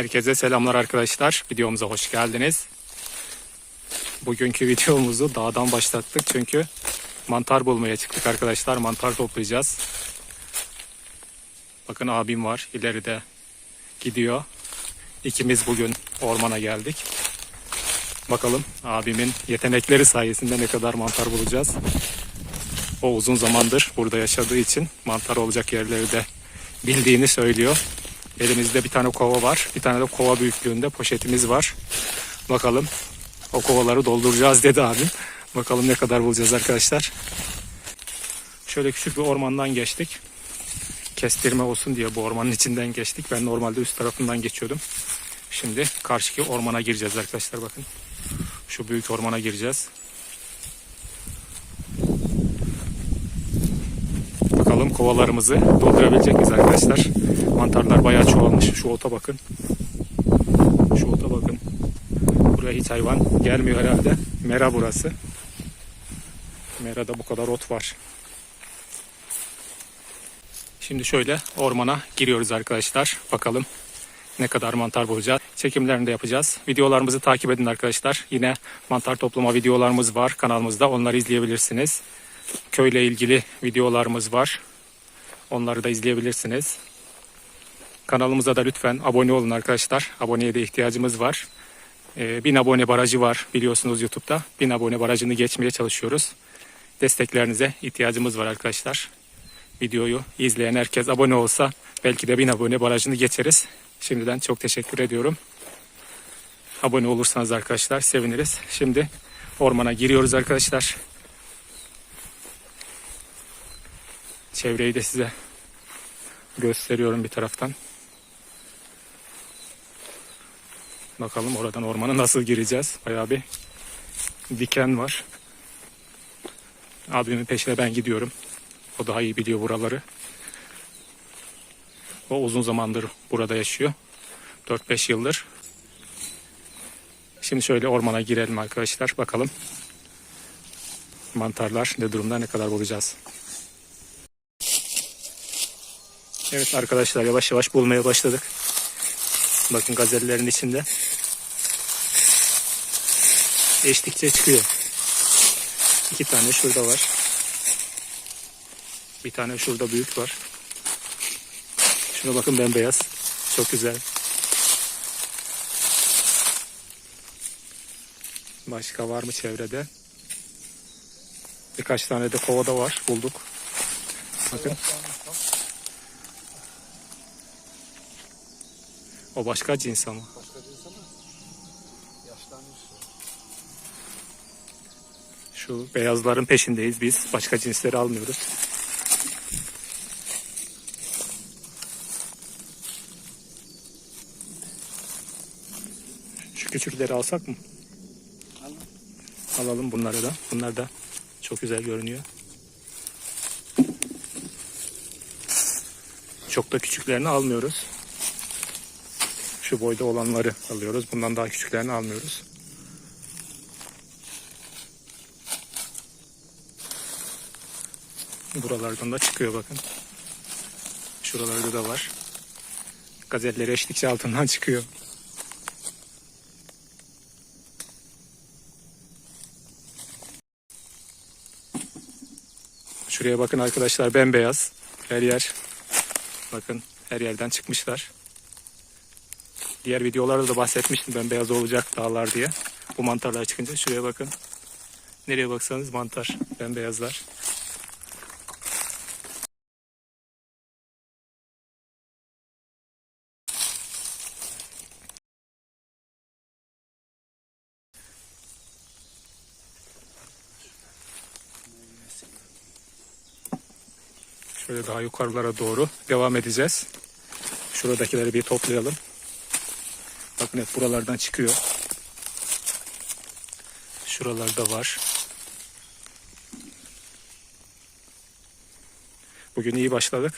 Herkese selamlar arkadaşlar. Videomuza hoş geldiniz. Bugünkü videomuzu dağdan başlattık çünkü mantar bulmaya çıktık arkadaşlar. Mantar toplayacağız. Bakın abim var ileride gidiyor. İkimiz bugün ormana geldik. Bakalım abimin yetenekleri sayesinde ne kadar mantar bulacağız. O uzun zamandır burada yaşadığı için mantar olacak yerleri de bildiğini söylüyor. Elimizde bir tane kova var. Bir tane de kova büyüklüğünde poşetimiz var. Bakalım o kovaları dolduracağız dedi abim. Bakalım ne kadar bulacağız arkadaşlar. Şöyle küçük bir ormandan geçtik. Kestirme olsun diye bu ormanın içinden geçtik. Ben normalde üst tarafından geçiyordum. Şimdi karşıki ormana gireceğiz arkadaşlar bakın. Şu büyük ormana gireceğiz. Bakalım kovalarımızı doldurabilecek miyiz arkadaşlar? Mantarlar bayağı çoğalmış. Şu ota bakın. Şu ota bakın. Buraya hiç hayvan gelmiyor herhalde. Mera burası. Merada bu kadar ot var. Şimdi şöyle ormana giriyoruz arkadaşlar. Bakalım ne kadar mantar bulacağız. Çekimlerini de yapacağız. Videolarımızı takip edin arkadaşlar. Yine mantar toplama videolarımız var kanalımızda. Onları izleyebilirsiniz. Köyle ilgili videolarımız var. Onları da izleyebilirsiniz. Kanalımıza da lütfen abone olun arkadaşlar. Aboneye de ihtiyacımız var. Ee, 1000 abone barajı var biliyorsunuz YouTube'da. 1000 abone barajını geçmeye çalışıyoruz. Desteklerinize ihtiyacımız var arkadaşlar. Videoyu izleyen herkes abone olsa belki de 1000 abone barajını geçeriz. Şimdiden çok teşekkür ediyorum. Abone olursanız arkadaşlar seviniriz. Şimdi ormana giriyoruz arkadaşlar. Çevreyi de size gösteriyorum bir taraftan. Bakalım oradan ormana nasıl gireceğiz. Bayağı bir diken var. Abimin peşine ben gidiyorum. O daha iyi biliyor buraları. O uzun zamandır burada yaşıyor. 4-5 yıldır. Şimdi şöyle ormana girelim arkadaşlar. Bakalım mantarlar ne durumda ne kadar bulacağız. Evet arkadaşlar yavaş yavaş bulmaya başladık. Bakın gazellerin içinde. Eştikçe çıkıyor. İki tane şurada var. Bir tane şurada büyük var. Şuna bakın bembeyaz. Çok güzel. Başka var mı çevrede? Birkaç tane de kovada var. Bulduk. Bakın. O başka cins ama. Başka cins ama yaşlanmış. Şu beyazların peşindeyiz biz. Başka cinsleri almıyoruz. Şu küçükleri alsak mı? Alın. Alalım bunları da. Bunlar da çok güzel görünüyor. Çok da küçüklerini almıyoruz. Şu boyda olanları alıyoruz. Bundan daha küçüklerini almıyoruz. Buralardan da çıkıyor bakın. Şuralarda da var. Gazelleri eşlikçe altından çıkıyor. Şuraya bakın arkadaşlar bembeyaz. Her yer. Bakın her yerden çıkmışlar. Diğer videolarda da bahsetmiştim bembeyaz olacak dağlar diye. Bu mantarlar çıkınca şuraya bakın. Nereye baksanız mantar. Bembeyazlar. Şöyle daha yukarılara doğru devam edeceğiz. Şuradakileri bir toplayalım. Hep buralardan çıkıyor. Şuralarda var. Bugün iyi başladık.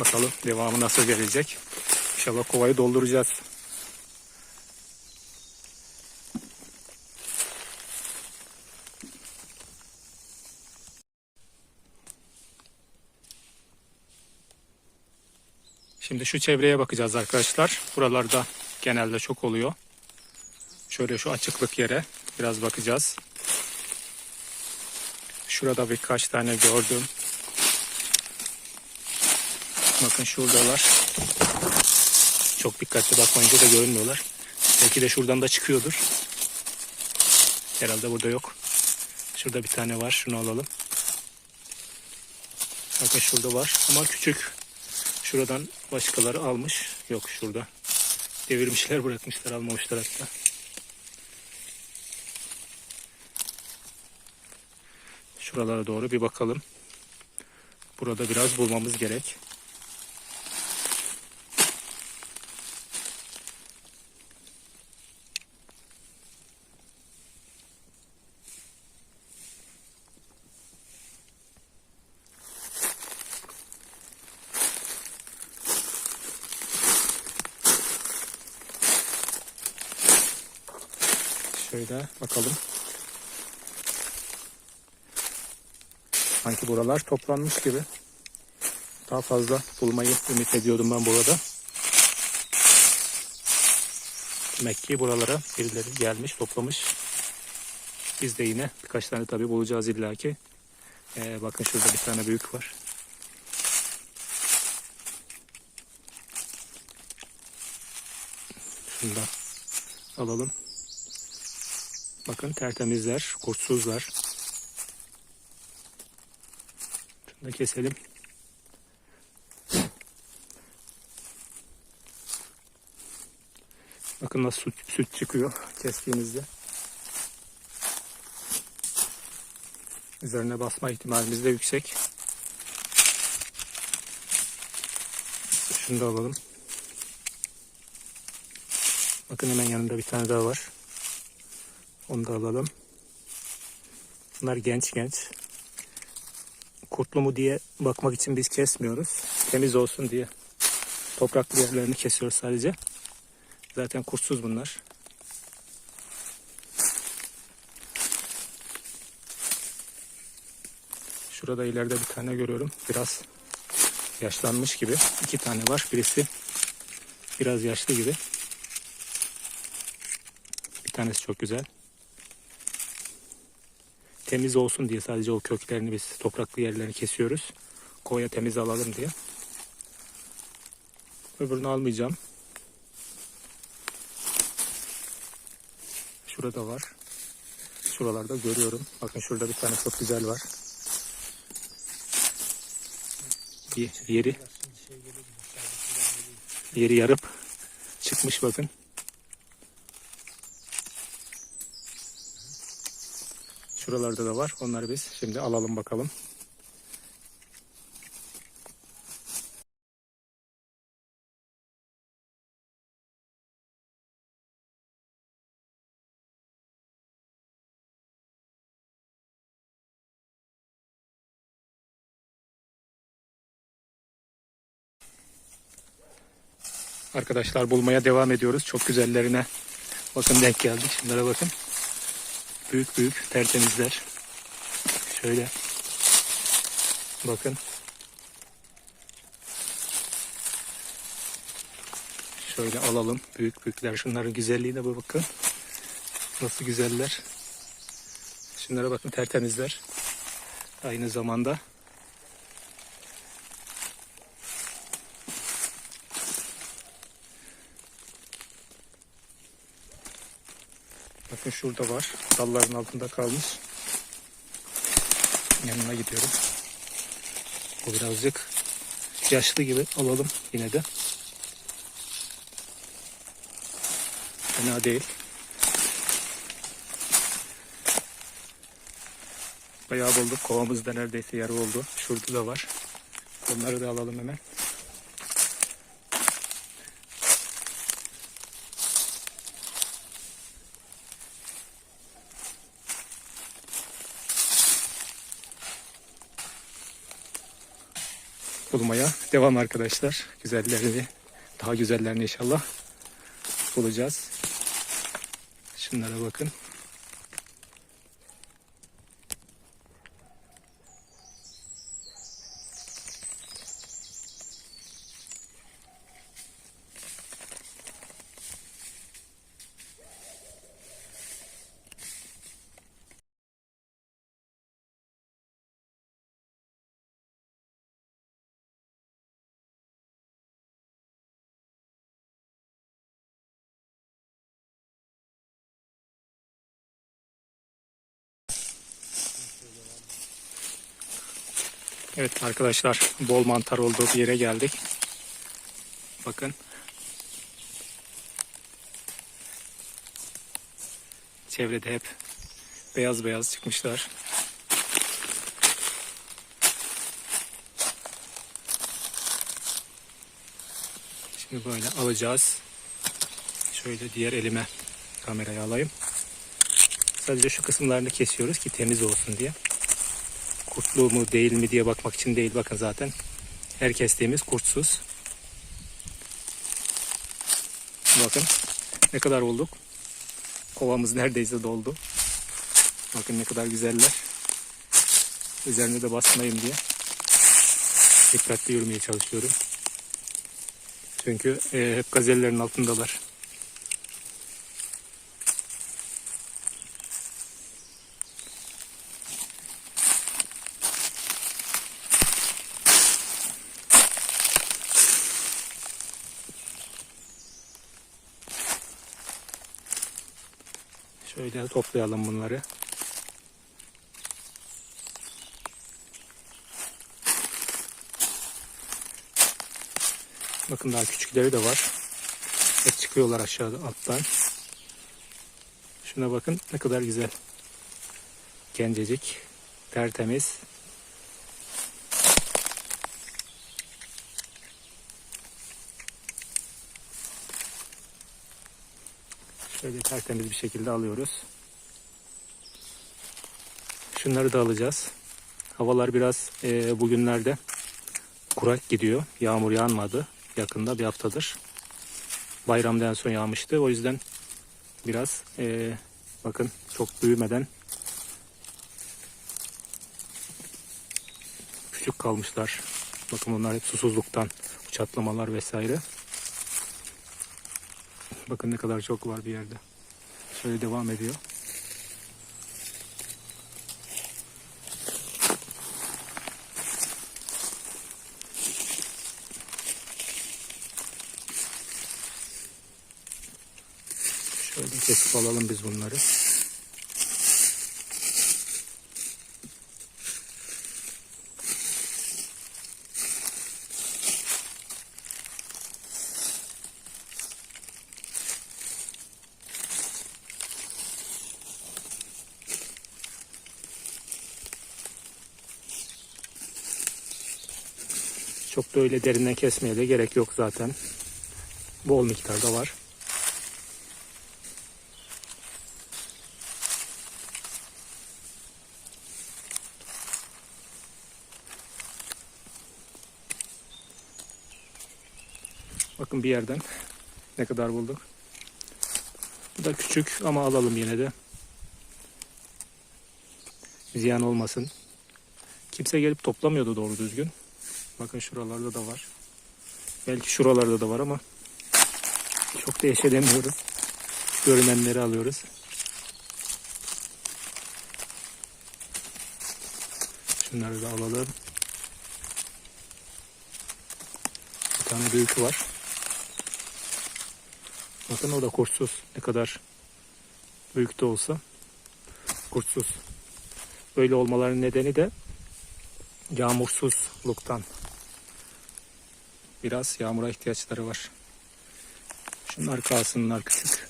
Bakalım devamı nasıl gelecek. İnşallah kovayı dolduracağız. Şimdi şu çevreye bakacağız arkadaşlar. Buralarda genelde çok oluyor. Şöyle şu açıklık yere biraz bakacağız. Şurada birkaç tane gördüm. Bakın şuradalar. Çok dikkatli bakmayınca da görünmüyorlar. Belki de şuradan da çıkıyordur. Herhalde burada yok. Şurada bir tane var. Şunu alalım. Bakın şurada var ama küçük. Şuradan başkaları almış. Yok şurada. Devirmişler bırakmışlar almamışlar hatta. Şuralara doğru bir bakalım. Burada biraz bulmamız gerek. Şöyle bakalım. Sanki buralar toplanmış gibi. Daha fazla bulmayı ümit ediyordum ben burada. Demek ki buralara birileri gelmiş, toplamış. Biz de yine birkaç tane tabii bulacağız illaki. Ee, bakın şurada bir tane büyük var. Şunu da alalım. Bakın tertemizler, kurtsuzlar. Şunu da keselim. Bakın nasıl süt, süt çıkıyor kestiğimizde. Üzerine basma ihtimalimiz de yüksek. Şunu da alalım. Bakın hemen yanında bir tane daha var. Onu da alalım. Bunlar genç genç. Kurtlu mu diye bakmak için biz kesmiyoruz. Temiz olsun diye. Topraklı yerlerini kesiyoruz sadece. Zaten kurtsuz bunlar. Şurada ileride bir tane görüyorum. Biraz yaşlanmış gibi. İki tane var. Birisi biraz yaşlı gibi. Bir tanesi çok güzel. Temiz olsun diye sadece o köklerini biz topraklı yerlerini kesiyoruz. Koya temiz alalım diye. Öbürünü almayacağım. Şurada var. Şuralarda görüyorum. Bakın şurada bir tane çok güzel var. Bir yeri yeri yarıp çıkmış bakın. Şuralarda da var. Onları biz şimdi alalım bakalım. Arkadaşlar bulmaya devam ediyoruz. Çok güzellerine bakın denk geldik. Şunlara bakın. Büyük büyük tertemizler. Şöyle. Bakın. Şöyle alalım. Büyük büyükler. Şunların güzelliğine bir bakın. Nasıl güzeller. Şunlara bakın tertemizler. Aynı zamanda. Bakın şurada var. Dalların altında kalmış. Yanına gidiyorum. Bu birazcık yaşlı gibi alalım yine de. Fena değil. Bayağı bulduk. Kovamız da neredeyse yarı oldu. Şurada da var. Onları da alalım hemen. Bulmaya devam arkadaşlar. Güzellerini, daha güzellerini inşallah bulacağız. Şunlara bakın. Evet arkadaşlar bol mantar olduğu bir yere geldik. Bakın. Çevrede hep beyaz beyaz çıkmışlar. Şimdi böyle alacağız. Şöyle diğer elime kamerayı alayım. Sadece şu kısımlarını kesiyoruz ki temiz olsun diye. Kurtlu mu değil mi diye bakmak için değil. Bakın zaten her kestiğimiz kurtsuz. Bakın ne kadar olduk. Kovamız neredeyse doldu. Bakın ne kadar güzeller. Üzerine de basmayayım diye. Dikkatli yürümeye çalışıyorum. Çünkü e, hep gazellerin altındalar. Şöyle toplayalım bunları. Bakın daha küçükleri de var. Hep çıkıyorlar aşağıda alttan. Şuna bakın ne kadar güzel. Gencecik, tertemiz. Şöyle tertemiz bir şekilde alıyoruz. Şunları da alacağız. Havalar biraz e, bugünlerde kurak gidiyor. Yağmur yağmadı. Yakında bir haftadır. Bayramdan en son yağmıştı. O yüzden biraz e, bakın çok büyümeden küçük kalmışlar. Bakın bunlar hep susuzluktan çatlamalar vesaire. Bakın ne kadar çok var bir yerde. Şöyle devam ediyor. Şöyle kesip alalım biz bunları. Çok da öyle derinden kesmeye de gerek yok zaten. Bol miktarda var. Bakın bir yerden ne kadar bulduk. Bu da küçük ama alalım yine de. Ziyan olmasın. Kimse gelip toplamıyordu doğru düzgün. Bakın şuralarda da var. Belki şuralarda da var ama çok da eş edemiyoruz. Görünenleri alıyoruz. Şunları da alalım. Bir tane büyük var. Bakın o da kurtsuz. Ne kadar büyük de olsa kurtsuz. Böyle olmaların nedeni de yağmursuzluktan. Biraz yağmura ihtiyaçları var. Şunlar kalsınlar küçük.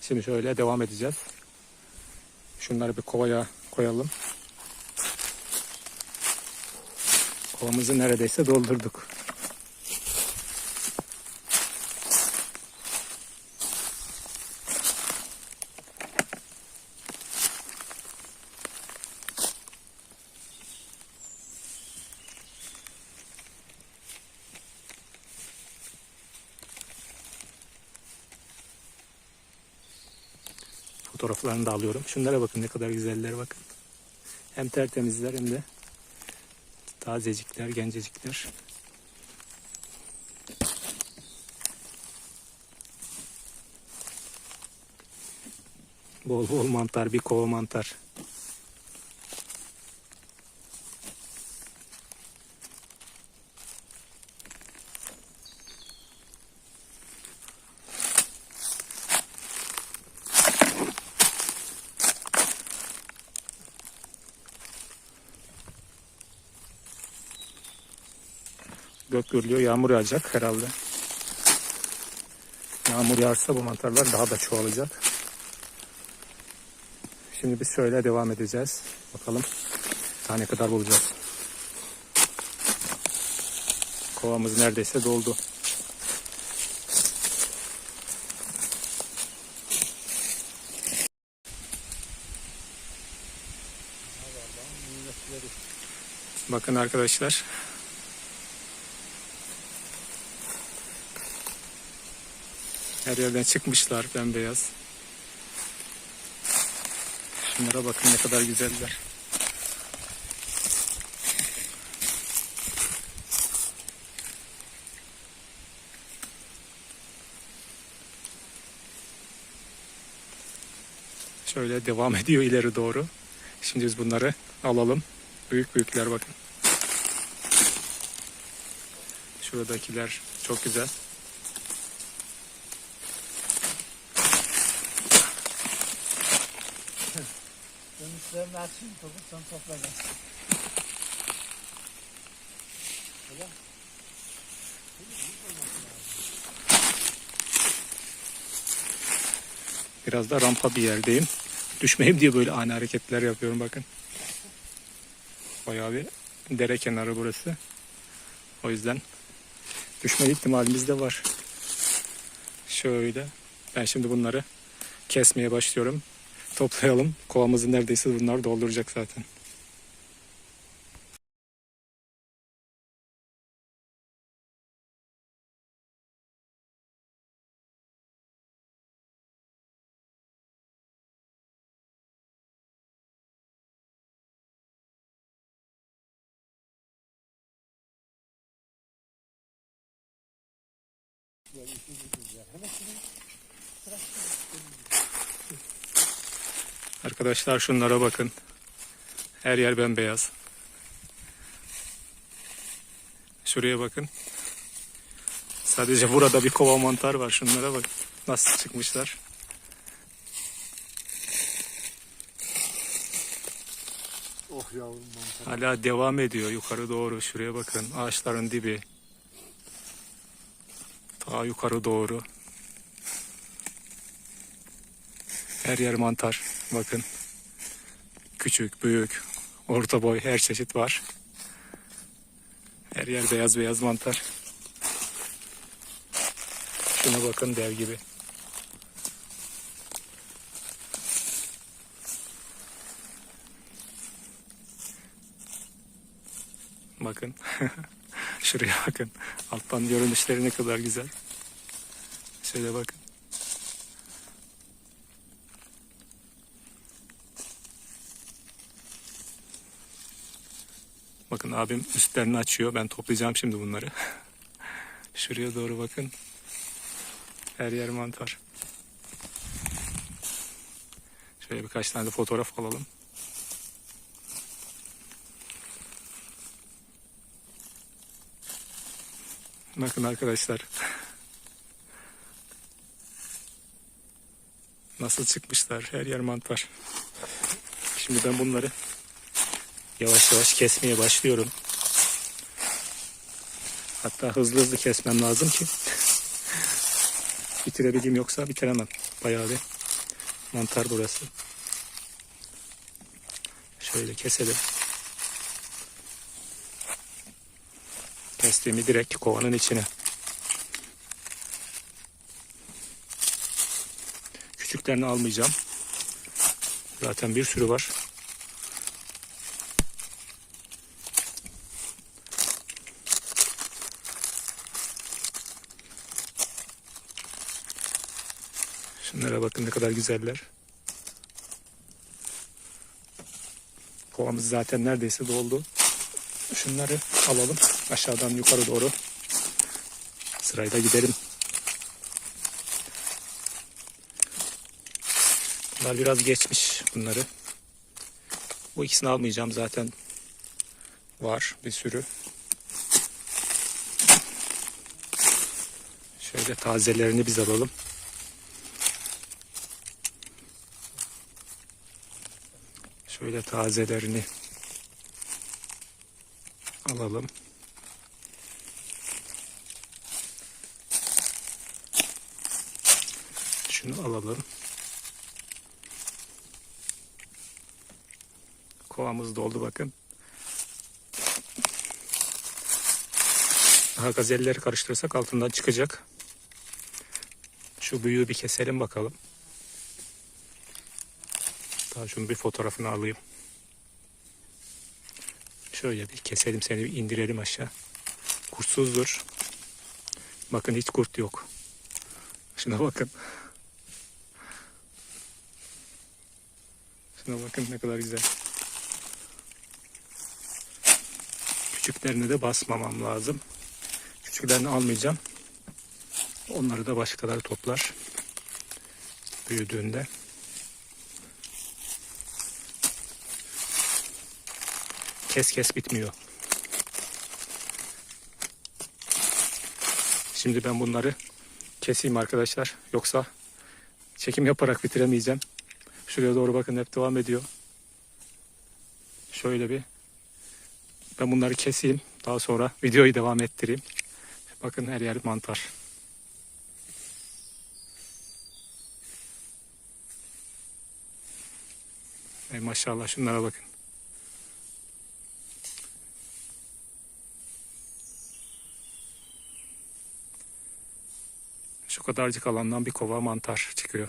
Şimdi şöyle devam edeceğiz. Şunları bir kovaya koyalım. Kovamızı neredeyse doldurduk. Fotoğraflarını da alıyorum. Şunlara bakın ne kadar güzeller bakın. Hem tertemizler hem de tazecikler, gencecikler. Bol bol mantar, bir kova mantar. Gök gürlüyor. Yağmur yağacak herhalde. Yağmur yağarsa bu mantarlar daha da çoğalacak. Şimdi biz şöyle devam edeceğiz. Bakalım daha ne kadar bulacağız. Kovamız neredeyse doldu. Bakın arkadaşlar. Her yerden çıkmışlar bembeyaz. Şunlara bakın ne kadar güzeller. Şöyle devam ediyor ileri doğru. Şimdi biz bunları alalım. Büyük büyükler bakın. Şuradakiler çok güzel. Dönüşlerini açayım Turgut sen topla gel. Mi? Biraz da rampa bir yerdeyim. Düşmeyeyim diye böyle ani hareketler yapıyorum bakın. Bayağı bir dere kenarı burası. O yüzden düşme ihtimalimiz de var. Şöyle. Ben şimdi bunları kesmeye başlıyorum. Toplayalım. Kovamızı neredeyse bunlar dolduracak zaten. Arkadaşlar şunlara bakın. Her yer bembeyaz. Şuraya bakın. Sadece burada bir kova mantar var. Şunlara bak. Nasıl çıkmışlar. Oh yavrum mantar. Hala devam ediyor yukarı doğru. Şuraya bakın. Ağaçların dibi. Daha yukarı doğru. Her yer mantar. Bakın. Küçük, büyük, orta boy her çeşit var. Her yer beyaz beyaz mantar. Şuna bakın dev gibi. Bakın. Şuraya bakın. Alttan görünüşleri ne kadar güzel. Şöyle bakın. Bakın abim üstlerini açıyor. Ben toplayacağım şimdi bunları. Şuraya doğru bakın. Her yer mantar. Şöyle birkaç tane de fotoğraf alalım. Bakın arkadaşlar. Nasıl çıkmışlar. Her yer mantar. Şimdi ben bunları yavaş yavaş kesmeye başlıyorum. Hatta hızlı hızlı kesmem lazım ki bitirebileyim yoksa bitiremem. Bayağı bir mantar burası. Şöyle keselim. Kestiğimi direkt kovanın içine. Küçüklerini almayacağım. Zaten bir sürü var. Şunlara bakın ne kadar güzeller. Kovamız zaten neredeyse doldu. Şunları alalım aşağıdan yukarı doğru. Sırayla gidelim. Bunlar biraz geçmiş bunları. Bu ikisini almayacağım zaten. Var bir sürü. Şöyle tazelerini biz alalım. Şöyle tazelerini alalım. Şunu alalım. Kovamız doldu bakın. Daha gazelleri karıştırırsak altından çıkacak. Şu büyüğü bir keselim bakalım. Daha şunun bir fotoğrafını alayım. Şöyle bir keselim seni bir indirelim aşağı. Kurtsuzdur. Bakın hiç kurt yok. Şuna bakın. Şuna bakın ne kadar güzel. Küçüklerini de basmamam lazım. Küçüklerini almayacağım. Onları da başkaları toplar. Büyüdüğünde. Kes kes bitmiyor. Şimdi ben bunları keseyim arkadaşlar. Yoksa çekim yaparak bitiremeyeceğim. Şuraya doğru bakın hep devam ediyor. Şöyle bir ben bunları keseyim. Daha sonra videoyu devam ettireyim. Bakın her yer mantar. Ey maşallah şunlara bakın. Şu kadarcık alandan bir kova mantar çıkıyor.